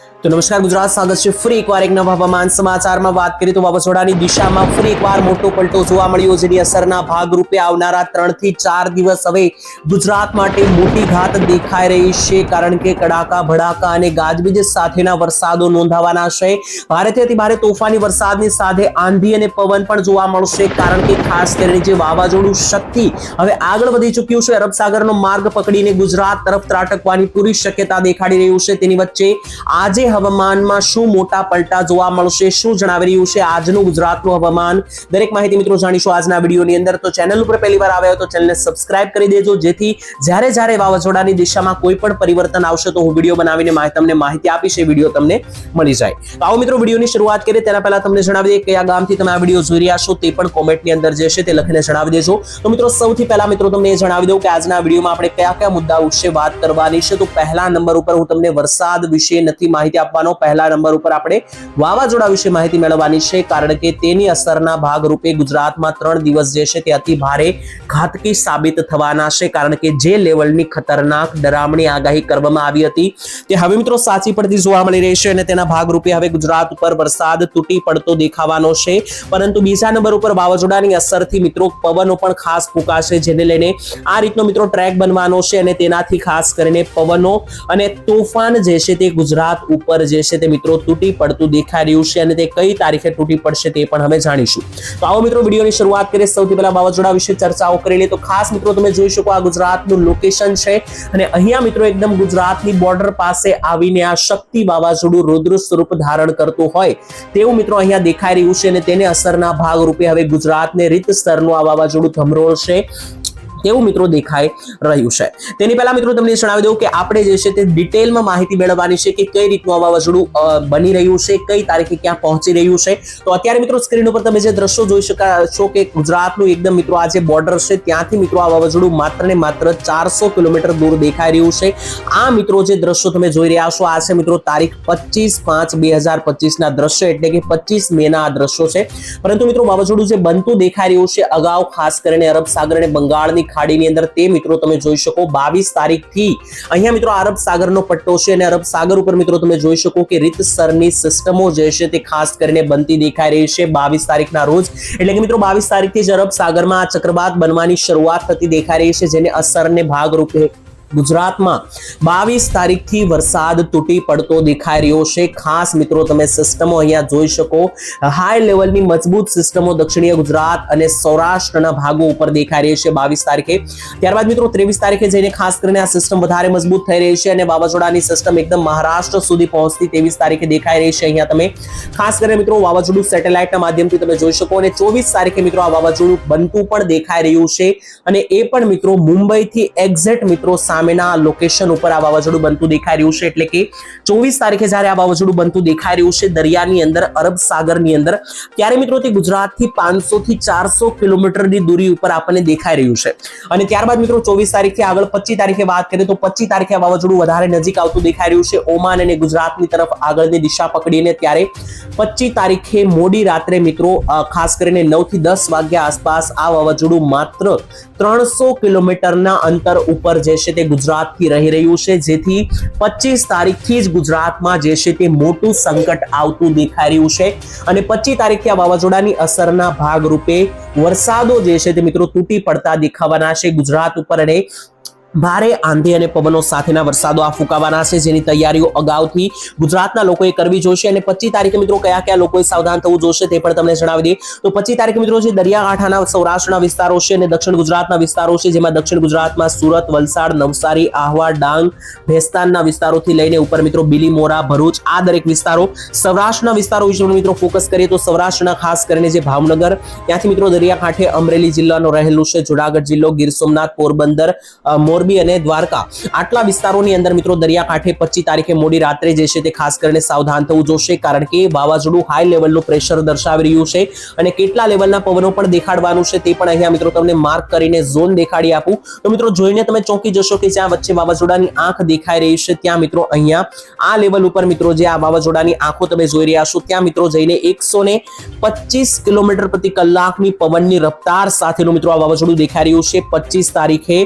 તો નમસ્કાર, ગુજરાત સ્વાગત છે ફરી એકવાર એક નવા હવામાન સમાચારમાં વાત કરીએ તો વાવાઝોડાની દિશામાં ફરી એકવાર મોટો પલટો જોવા મળ્યો, જેની અસરના ભાગરૂપે આવનારા ત્રણથી ચાર દિવસ હવે ગુજરાત માટે મોટી ઘાત દેખાઈ રહી છે, કારણ કે કડાકા, ભડાકા અને ગાજવીજ સાથેના વરસાદો નોંધાવાના છે. ભારેથી અતિ ભારે તોફાની વરસાદની સાથે આંધી અને પવન પણ જોવા મળશે, કારણ કે ખાસ કરીને જે વાવાઝોડું શક્તિ હવે આગળ વધી ચૂક્યું છે. અરબ સાગરનો માર્ગ પકડીને ગુજરાત તરફ ત્રાટકવાની પૂરી શક્યતા દેખાડી રહ્યું છે. તેની વચ્ચે આજે હવામાનમાં શું મોટા પલટા જોવા મળશે, શું જણાવી રહ્યું છે આજનું ગુજરાતનું હવામાન? દરેક માહિતી મિત્રો જાણીશું આજના વિડીયોની અંદર. તો ચેનલ ઉપર પહેલી વાર આવ્યા તો ચેનલને સબસ્ક્રાઇબ કરી દેજો. જેથી જ્યારે જ્યારે વાવાઝોડાની દિશામાં કોઈ પણ પરિવર્તન આવશે તો હું વીડિયો બનાવીને તમને માહિતી આપીશ, એ વીડિયો તમને મળી જાય. તો આવો મિત્રો વિડીયોની શરૂઆત કરીએ. તેના પહેલા તમને જણાવી દઈએ કયા ગામથી તમે આ વીડિયો જોઈ રહ્યા છો તે પણ કોમેન્ટની અંદર જે છે તે લખીને જણાવી દેજો. તો મિત્રો સૌથી પહેલા મિત્રો તમને એ જણાવી દઉં કે આજના વિડીયોમાં આપણે કયા કયા મુદ્દા વિશે વાત કરવાની છે. તો પહેલા નંબર ઉપર હું તમને વરસાદ વિશે નથી માહિતી આપવાનો પહેલા નંબર ઉપર આપણે વાવાઝોડા વિશે માહિતી મેળવવાની છે, કારણ કે તેની અસરના ભાગરૂપે ગુજરાતમાં ત્રણ દિવસ જે છે તે અતિ ભારે ઘાતકી સાબિત થવાના છે, કારણ કે જે લેવલની ખતરનાક ડરામણી આગાહી કરવામાં આવી હતી. તે હવે મિત્રો સાચી પડતી જોવા મળી રહી છે અને તેના ભાગરૂપે હવે ગુજરાત ઉપર વરસાદ તૂટી પડતો દેખાવાનો છે. પરંતુ બીજા નંબર ઉપર વાવાઝોડાની અસરથી મિત્રો પવનો પણ ખાસ ફૂંકાશે, જેને લઈને આ રીતનો મિત્રો ટ્રેક બનવાનો છે અને તેનાથી ખાસ કરીને પવનો અને તોફાન જે છે તે ગુજરાત ઉપર જે છે તે મિત્રો તૂટી પડતું દેખાઈ રહ્યું છે અને તે કઈ તારીખે તૂટી પડશે તે પણ હવે જાણીશું. તો આવો મિત્રો વિડીયોની શરૂઆત કરીએ. સૌથી પહેલા વાવાઝોડા વિશે ચર્ચાઓ કરી લઈએ. તો ખાસ મિત્રો તમે જોઈ શકો આ ગુજરાતનું લોકેશન છે અને અહીંયા મિત્રો એકદમ ગુજરાતની બોર્ડર પાસે આવીને આ શક્તિ વાવાઝોડું રુદ્ર સ્વરૂપ ધારણ કરતું હોય તેવું મિત્રો અહીંયા દેખાઈ રહ્યું છે અને તેને અસરના ભાગરૂપે હવે ગુજરાતને રીત સ્તરનું આ વાવાઝોડું થમરોળશે તેવું મિત્રો દેખાઈ રહ્યું છે? તેની પહેલા મિત્રો તમને જણાવી દઉં કે આપણે જે છે તે ડિટેલમાં માહિતી મેળવવાની છે કે કઈ રીતનું આ વાવાઝોડું બની રહ્યું છે, કઈ તારીખે ક્યાં પહોંચી રહ્યું છે? તો અત્યારે મિત્રો સ્ક્રીન ઉપર તમે જે દ્રશ્યો જોઈ શકા, છો કે ગુજરાતનું એકદમ મિત્રો આ જે બોર્ડર છે ત્યાંથી મિત્રો આ વાવાઝોડું માત્ર ને માત્ર ચારસો કિલોમીટર દૂર દેખાઈ રહ્યું છે. આ મિત્રો જે દ્રશ્યો તમે જોઈ રહ્યા છો, આ છે મિત્રો તારીખ પચીસ પાંચ બે હજાર ના દ્રશ્યો, એટલે કે પચીસ મે ના આ દ્રશ્યો છે. પરંતુ મિત્રો વાવાઝોડું જે બનતું દેખાઈ રહ્યું છે, અગાઉ ખાસ કરીને અરબ સાગર અને બંગાળની ખાડીની અંદર તે મિત્રો તમે જોઈ શકો. બાવીસ તારીખથી અહીંયા મિત્રો અરબ સાગરનો પટ્ટો છે અને અરબ સાગર ઉપર મિત્રો તમે જોઈ શકો કે રીતસરની સિસ્ટમો જે છે તે ખાસ કરીને બનતી દેખાઈ રહી છે બાવીસ તારીખના રોજ. એટલે કે મિત્રો બાવીસ તારીખથી જ અરબ સાગરમાં આ ચક્રવાત બનવાની શરૂઆત થતી દેખાઈ રહી છે જેને અસરને ભાગરૂપે ગુજરાતમાં બાવીસ તારીખથી વરસાદ તૂટી પડતો દેખાઈ રહ્યો છે. ખાસ મિત્રો, તમે સિસ્ટમો અહીંયા જોઈ શકો. હાઈ લેવલની મજબૂત સિસ્ટમો દક્ષિણીય ગુજરાત અને સૌરાષ્ટ્રના ભાગો ઉપર દેખાઈ રહી છે બાવીસ તારીખે. ત્યારબાદ મિત્રો, ત્રેવીસ તારીખે જઈને ખાસ કરીને આ સિસ્ટમ વધારે મજબૂત થઈ રહી છે અને વાવાઝોડાની સિસ્ટમ એકદમ મહારાષ્ટ્ર સુધી પહોંચતી ત્રેવીસ તારીખે દેખાઈ રહી છે અહીંયા તમે. ખાસ કરીને મિત્રો, વાવાઝોડું સેટેલાઇટના માધ્યમથી તમે જોઈ શકો અને ચોવીસ તારીખે મિત્રો, આ વાવાઝોડું બનતું પણ દેખાઈ રહ્યું છે. અને એ પણ મિત્રો, મુંબઈથી એક્ઝેક્ટ મિત્રો સામેના લોકેશન ઉપર આ વાવાઝોડું બનતું દેખાઈ રહ્યું છે. એટલે કે ચોવીસ તારીખે જ્યારે આ વાવાઝોડું બનતું દેખાઈ રહ્યું છે દરિયાની અંદર, અરબ સાગરની અંદર, ત્યારે મિત્રો તે ગુજરાતથી પાંચસો થી ચારસો કિલોમીટરની દૂરી ઉપર આપણને દેખાઈ રહ્યું છે. અને ત્યારબાદ મિત્રો ચોવીસ તારીખથી આગળ, પચીસ તારીખે વાત કરીએ તો પચીસ તારીખે આ વાવાઝોડું વધારે નજીક આવતું દેખાઈ રહ્યું છે. ઓમાન અને ગુજરાતની તરફ આગળની દિશા પકડીને ત્યારે પચીસ તારીખે મોડી રાત્રે મિત્રો ખાસ કરીને નવથી દસ વાગ્યા આસપાસ આ વાવાઝોડું માત્ર ત્રણસો કિલોમીટરના અંતર ઉપર જે છે તે ગુજરાતથી રહી રહ્યું છે. જેથી પચીસ તારીખથી જ ગુજરાતમાં જે છે તે મોટું સંકટ આવતું દેખાઈ રહ્યું છે. અને પચીસ તારીખથી આ વાવાઝોડાની અસરના ભાગરૂપે વરસાદો જે છે તે મિત્રો તૂટી પડતા દેખાવાના છે. ગુજરાત ઉપર અને ભારે આંધી અને પવનો સાથેના વરસાદો આ ફૂંકાવાના છે જેની તૈયારીઓ અગાઉથી ગુજરાતના લોકોએ કરવી જોશે. અને પચીસ તારીખે મિત્રો કયા કયા લોકોએ સાવધાન થવું જોશે તે પણ તમને જણાવી દઈએ. તો પચીસ તારીખે મિત્રો જે દરિયાકાંઠાના સૌરાષ્ટ્રના વિસ્તારો છે અને દક્ષિણ ગુજરાતના વિસ્તારો છે જેમાં દક્ષિણ ગુજરાતમાં સુરત વલસાડ નવસારી આહવા ડાંગ ભેસ્તાનના વિસ્તારોથી લઈને ઉપર મિત્રો બિલીમોરા ભરૂચ આ દરેક વિસ્તારો સૌરાષ્ટ્રના વિસ્તારો વિશે મિત્રો ફોકસ કરીએ તો સૌરાષ્ટ્રના ખાસ કરીને જે ભાવનગર ત્યાંથી મિત્રો દરિયાકાંઠે અમરેલી જિલ્લાનો રહેલું છે જુનાગઢ જિલ્લો ગીર સોમનાથ પોરબંદર અ, મોરબી અને દ્વારકા. આટલા વિસ્તારોની અંદર મિત્રો દરિયાકાંઠે પચીસ તારીખે મોડી રાત્રે જે છે તે ખાસ કરીને સાવધાન થવું જોશે કારણ કે વાવાઝોડું હાઈ લેવલનું પ્રેશર દર્શાવી રહ્યું છે અને કેટલા લેવલના પવનો પણ દેખાડવાનું છે તે પણ અહીંયા મિત્રો તમને માર્ક કરીને ઝોન દેખાડી આપું. તો મિત્રો જોઈને તમે ચોંકી જશો કે જ્યાં વચ્ચે વાવાઝોડાની આંખ દેખાઈ રહી છે ત્યાં મિત્રો અહીંયા આ લેવલ ઉપર મિત્રો જે આ વાવાઝોડાની આંખો તમે જોઈ રહ્યા છો ત્યાં મિત્રો જઈને એકસો ને પચીસ કિલોમીટર પ્રતિ કલાકની પવનની રફતાર સાથેનું મિત્રો આ વાવાઝોડું દેખાઈ રહ્યું છે. પચીસ તારીખે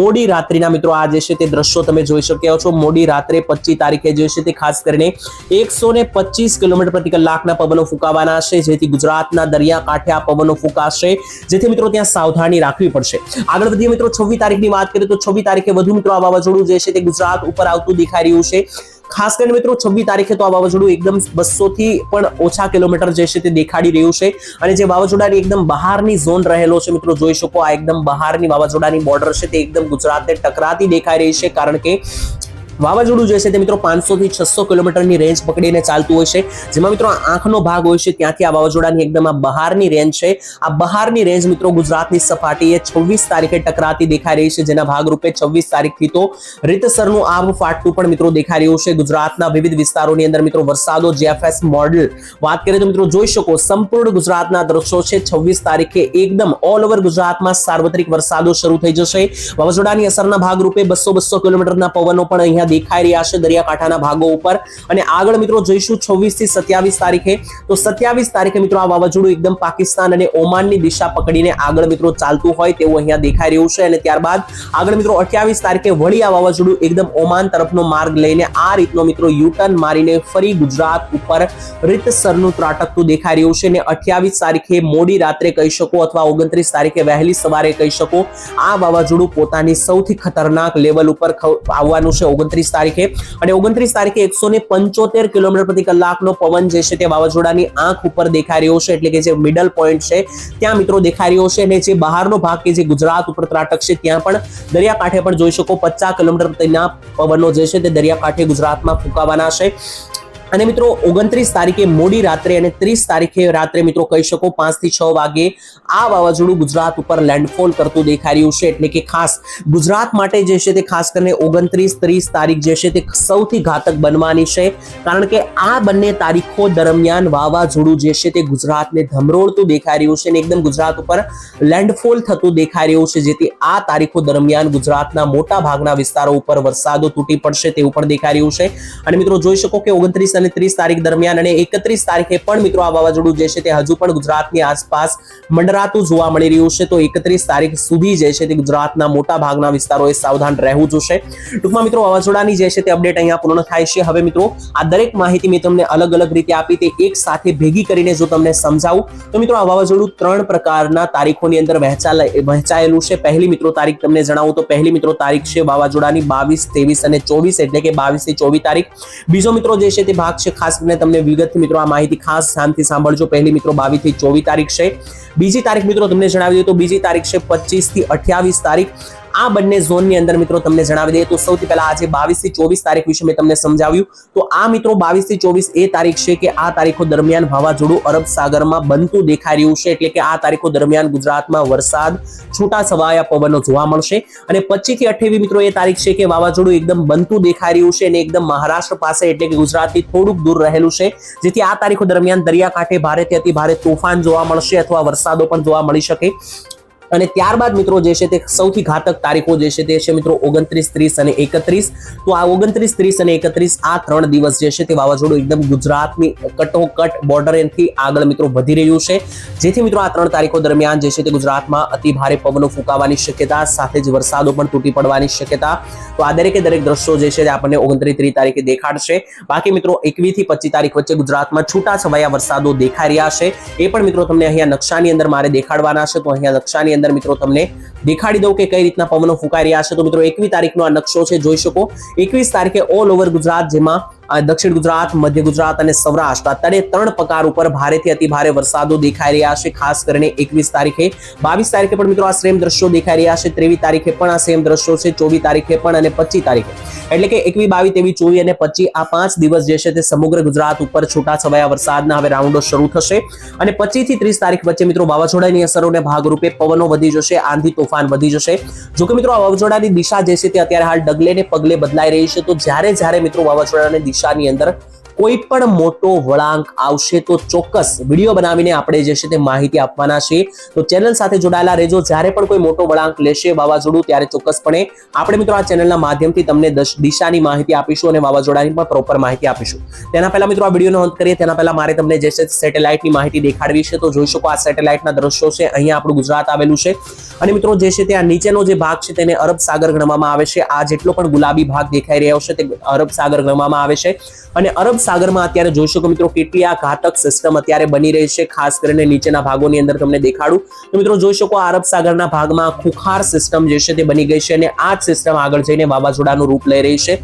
મોડી રાત્રિના મિત્રો આ જે છે તે દ્રશ્યો તમે જોઈ શક્યા છો. મોડી રાત્રે પચીસ તારીખે જે છે તે ખાસ કરીને એકસો ને પચીસ કિલોમીટર પ્રતિ કલાકના પવનો ફૂંકાવાના છે જેથી ગુજરાતના દરિયાકાંઠે આ પવનો ફૂંકાશે. જેથી મિત્રો ત્યાં સાવધાની રાખવી પડશે. આગળ વધીએ મિત્રો છવ્વીસ તારીખની વાત કરીએ તો છવ્વીસ તારીખે વધુ મિત્રો આ વાવાઝોડું જે છે તે ગુજરાત ઉપર આવતું દેખાઈ રહ્યું છે. ખાસ કરીને મિત્રો છવ્વીસ તારીખે તો આ વાવાઝોડું એકદમ બસો થી પણ ઓછા કિલોમીટર જે છે તે દેખાડી રહ્યું છે. અને જે વાવાઝોડાની એકદમ બહારની ઝોન રહેલો છે મિત્રો, જોઈ શકો આ એકદમ બહારની વાવાઝોડાની બોર્ડર છે તે એકદમ ગુજરાતને ટકરાતી દેખાઈ રહી છે કારણ કે વાવાઝોડું જે છે તે મિત્રો પાંચસો થી છસો કિલોમીટરની રેન્જ પકડીને ચાલતું હોય છે. જેમાં મિત્રો આંખનો ભાગ હોય છે, ત્યાંથી આ વાવાઝોડાની એકદમ આ બહારની રેન્જ છે. આ બહારની રેન્જ મિત્રો ગુજરાતની સપાટીએ છવ્વીસ તારીખે ટકરાતી દેખાઈ રહી છે, જેના ભાગરૂપે છવ્વીસ તારીખથી તો રીતસરનું આમ ફાટતું પણ મિત્રો દેખાઈ રહ્યું છે. ગુજરાતના વિવિધ વિસ્તારોની અંદર મિત્રો વરસાદો જીએફએસ મોડલ વાત કરીએ તો મિત્રો જોઈ શકો, સંપૂર્ણ ગુજરાતના દ્રશ્યો છે. છવ્વીસ તારીખે એકદમ ઓલ ઓવર ગુજરાતમાં સાર્વત્રિક વરસાદો શરૂ થઈ જશે. વાવાઝોડાની અસરના ભાગરૂપે બસો બસો કિલોમીટરના પવનો પણ અહીંયા દેખાઈ રહ્યા છે દરિયાકાંઠાના ભાગો ઉપર. અને આગળ મિત્રો જોઈશું છવ્વીસથી સત્યાવીસ તારીખે. તો સત્યાવીસ તારીખે મિત્રો આ વાવાઝોડું એકદમ પાકિસ્તાન અને ઓમાનની દિશા પકડીને આગળ મિત્રો ચાલતું હોય તેવું અહીંયા દેખાઈ રહ્યું છે. અને ત્યારબાદ આગળ મિત્રો અઠ્યાવીસ તારીખે વળી આ વાવાઝોડું એકદમ ઓમાન તરફનો માર્ગ લઈને આ રીતનો મિત્રો યુટર્ન મારીને ફરી ગુજરાત ઉપર રીતસરનું ત્રાટકતું દેખાઈ રહ્યું છે. અને અઠ્યાવીસ તારીખે મોડી રાત્રે કહી શકો અથવા ઓગણત્રીસ તારીખે વહેલી સવારે કહી શકો આ વાવાઝોડું પોતાની સૌથી ખતરનાક લેવલ ઉપર આવવાનું છે. ઓગણત્રીસ તારીખે અને ઓગણત્રીસ તારીખે એકસો ને પંચોતેર કિલોમીટર પ્રતિ કલાકનો પવન જે છે તે વાવાઝોડાની આંખ ઉપર દેખાઈ રહ્યો છે, એટલે કે જે મિડલ પોઈન્ટ છે, ત્યાં મિત્રો દેખાઈ રહ્યો છે અને જે બહારનો ભાગ કે જે ગુજરાત ઉપર ત્રાટકશે ત્યાં પણ દરિયાકાંઠે પણ જોઈ શકો પચાસ કિલોમીટર પ્રતિના પવનો જે છે તે દરિયાકાંઠે ગુજરાતમાં ફૂંકાવાના છે. અને મિત્રો, ઓગણત્રીસ તારીખે મોડી રાત્રે અને ત્રીસ તારીખે રાત્રે મિત્રો કહી શકો પાંચથી છ વાગે આ વાવાઝોડું ગુજરાત ઉપર લેન્ડફોલ કરતું દેખાઈ રહ્યું છે. એટલે કે ખાસ ગુજરાત માટે જે છે તે ખાસ કરીને ઓગણત્રીસ ત્રીસ તારીખ જે છે તે સૌથી ઘાતક બનવાની છે. કારણ કે આ બંને તારીખો દરમિયાન વાવાઝોડું જે છે તે ગુજરાતને ધમરોળતું દેખાઈ રહ્યું છે અને એકદમ ગુજરાત ઉપર લેન્ડફોલ થતું દેખાઈ રહ્યું છે. જેથી આ તારીખો દરમિયાન ગુજરાતના મોટા ભાગના વિસ્તારો ઉપર વરસાદો તૂટી પડશે તેવું પણ દેખાઈ રહ્યું છે. અને મિત્રો, જોઈ શકો કે ઓગણત્રીસ અને ત્રીસ તારીખ દરમિયાન અને એકત્રીસ તારીખે પણ મિત્રો આ વાવાઝોડું જે છે તે હજુ પણ ગુજરાતની આસપાસ મંડરાતું જોવા મળી રહ્યું છે. તો એકત્રીસ તારીખ સુધી જે છે તે ગુજરાતના મોટા ભાગના વિસ્તારોએ સાવધાન રહેવું જોશે. ટૂંકમાં મિત્રો વાવાઝોડાની જે છે તે અપડેટ અહીંયા પૂર્ણ થાય છે. હવે મિત્રો આ દરેક માહિતી મેં તમને અલગ અલગ રીતે આપી તે એક સાથે ભેગી કરીને જો તમને સમજાવું. તો મિત્રો આ વાવાઝોડું ત્રણ પ્રકારના તારીખોની અંદર વહેંચાયેલું છે. પહેલી મિત્રો તારીખ તમને જણાવું તો પહેલી મિત્રો તારીખ છે વાવાઝોડાની બાવીસ, ત્રેવીસ અને ચોવીસ એટલે કે બાવીસથી ચોવીસ તારીખ. બીજો મિત્રો જે છે તે ભાગ છે. ખાસ કરીને તમને વિગતથી મિત્રો આ માહિતી ખાસ ધ્યાનથી સાંભળજો. પહેલી મિત્રો બાવીસથી ચોવીસ તારીખ છે. બીજી તારીખ મિત્રો તમને જણાવી દઈએ તો બીજી તારીખ છે પચીસથી અઠ્યાવીસ તારીખ. આ બંને ઝોનની અંદર મિત્રો તમને જણાવી દઈએ તો સૌથી પહેલા આજે બાવીસથી ચોવીસ તારીખ વિશે મેં તમને સમજાવ્યું. તો આ મિત્રો બાવીસથી ચોવીસ એ તારીખ છે કે આ તારીખો દરમિયાન વાવાઝોડું અરબ સાગરમાં બનતું દેખાઈ રહ્યું છે એટલે કે આ તારીખો દરમિયાન ગુજરાતમાં વરસાદ છૂટા છવાયા પવનો જોવા મળશે. અને પચીસથી અઠ્યાવીસ મિત્રો એ તારીખ છે કે વાવાઝોડું એકદમ બનતું દેખાઈ રહ્યું છે અને એકદમ મહારાષ્ટ્ર પાસે એટલે કે ગુજરાતથી થોડુંક દૂર રહેલું છે. જેથી આ તારીખો દરમિયાન દરિયાકાંઠે ભારેથી અતિ ભારે તોફાન જોવા મળશે અથવા વરસાદો પણ જોવા મળી શકે. અને ત્યારબાદ મિત્રો જે છે તે સૌથી ઘાતક તારીખો જે છે તે છે મિત્રો ઓગણત્રીસ, ત્રીસ અને એકત્રીસ. તો આ ઓગણત્રીસ, ત્રીસ અને એકત્રીસ આ ત્રણ દિવસ જે છે તે વાવાઝોડું એકદમ ગુજરાતની કટોકટ બોર્ડરથી આગળ મિત્રો વધી રહ્યું છે. જેથી મિત્રો આ ત્રણ તારીખો દરમિયાન જે છે તે ગુજરાતમાં અતિ ભારે પવનો ફૂંકાવાની શક્યતા, સાથે જ વરસાદો પણ તૂટી પડવાની શક્યતા. તો આ દરેકે દરેક દ્રશ્યો જે છે તે આપણને ઓગણત્રીસ ત્રીસ તારીખે દેખાડશે. બાકી મિત્રો એકવીસથી પચીસ તારીખ વચ્ચે ગુજરાતમાં છૂટા છવાયા વરસાદો દેખાઈ રહ્યા છે. એ પણ મિત્રો તમને અહીંયા નકશાની અંદર મારે દેખાડવાના છે. તો અહીંયા નકશાની અંદર મિત્રો તમને દેખાડી દઉં કે કઈ રીતના પવનો ફૂંકાઈ રહ્યા છે. તો મિત્રો એકવીસ તારીખનો આ નકશો છે, જોઈ શકો. એકવીસ તારીખે ઓલ ઓવર ગુજરાત જેમાં દક્ષિણ ગુજરાત, મધ્ય ગુજરાત અને સૌરાષ્ટ્ર. અત્યારે ત્રણ પ્રકાર ઉપર ભારેથી અતિ ભારે વરસાદો દેખાઈ રહ્યા છે, ખાસ કરીને એકવીસ તારીખે. બાવીસ તારીખે પણ મિત્રો આ સેમ દ્રશ્યો દેખાઈ રહ્યા છે, ત્રેવીસ તારીખે પણ આ સેમ દ્રશ્યો છે, ચોવીસ તારીખે પણ અને પચીસ તારીખે. એટલે કે એકવી બાવી તેવી ચોવી અને પચીસ આ પાંચ દિવસ જે છે તે સમગ્ર ગુજરાત ઉપર છૂટાછવાયા વરસાદના હવે રાઉન્ડો શરૂ થશે. અને પચીસથી ત્રીસ તારીખ વચ્ચે મિત્રો વાવાઝોડાની અસરોને ભાગરૂપે પવનો વધી જશે, આંધી તોફાન વધી જશે. જો કે મિત્રો આ વાવાઝોડાની દિશા જે છે તે અત્યારે હાલ ડગલે ને પગલે બદલાઈ રહી છે. તો જ્યારે જ્યારે મિત્રો વાવાઝોડાની દિશાની અંદર કોઈ પણ મોટો વળાંક આવશે તો ચોક્કસ વીડિયો બનાવીને આપણે જે છે તે માહિતી આપવાના છે. તો ચેનલ સાથે જોડાયેલા રહેજો. જ્યારે પણ કોઈ મોટો વળાંક લેશે વાવાઝોડું, ત્યારે ચોક્કસપણે આપણે મિત્રો આ ચેનલના માધ્યમથી તમને દિશાની માહિતી આપીશું અને વાવાઝોડાની પણ પ્રોપર માહિતી આપીશું. તેના પહેલા મિત્રો આ વિડીયોનો અંત કરીએ. તેના પહેલા મારે તમને જે છે સેટેલાઇટની માહિતી દેખાડવી છે. તો જોઈ શકો આ સેટેલાઇટના દ્રશ્યો છે. અહીંયા આપણું ગુજરાત આવેલું છે. અને મિત્રો જે છે તે આ નીચેનો જે ભાગ છે તેને અરબ સાગર ગણવામાં આવે છે. આ જેટલો પણ ગુલાબી ભાગ દેખાઈ રહ્યો છે તે અરબ સાગર ગણવામાં આવે છે. અને અરબ સાગરમાં અત્યારે જોઈ શકો મિત્રો કેટલી આ ઘાતક સિસ્ટમ અત્યારે બની રહી છે, ખાસ કરીને નીચેના ભાગોની અંદર તમને દેખાડું. તો મિત્રો જોઈ શકો આ અરબ સાગરના ભાગમાં ખુખાર સિસ્ટમ જે છે તે બની ગઈ છે અને આ જ સિસ્ટમ આગળ જઈને વાવાઝોડાનું રૂપ લઈ રહી છે,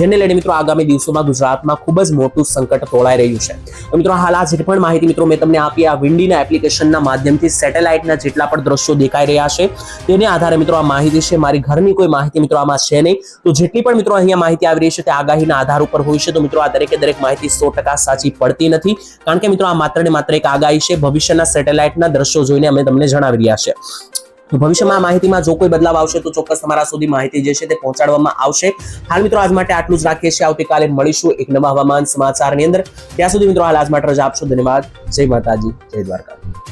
જેને લઈને મિત્રો આગામી દિવસોમાં ગુજરાતમાં ખૂબ જ મોટું સંકટ તોળાઈ રહ્યું છે. તો મિત્રો હાલ આ જે પણ માહિતી મિત્રો મેં તમને આપી, આ વિન્ડીના એપ્લિકેશનના માધ્યમથી સેટેલાઇટના જેટલા પણ દ્રશ્યો દેખાઈ રહ્યા છે, તેને આધારે મિત્રો આ માહિતી છે, મારી ઘરની કોઈ માહિતી મિત્રો આમાં છે નહીં. તો જેટલી પણ મિત્રો અહીંયા માહિતી આવી રહી છે તે આગાહીના આધાર ઉપર હોય છે. તો મિત્રો આ દરેકે દરેક માહિતી સો સાચી પડતી નથી. કારણ કે મિત્રો, આ માત્ર ને માત્ર એક આગાહી છે. ભવિષ્યના સેટેલાઇટના દ્રશ્યો જોઈને અમે તમને જણાવી રહ્યા છે. ભવિષ્યમાં આ માહિતીમાં જો કોઈ બદલાવ આવશે, તો ચોક્કસ તમારા સુધી માહિતી જે છે તે પહોંચાડવામાં આવશે. હાલ મિત્રો, આજ માટે આટલું જ રાખીએ છીએ. આવતીકાલે મળીશું એક નવા હવામાન સમાચારની અંદર. ત્યાં સુધી મિત્રો, હાલ આજ માટે રજા આપશો ધન્યવાદ. જય માતાજી. જય દ્વારકા.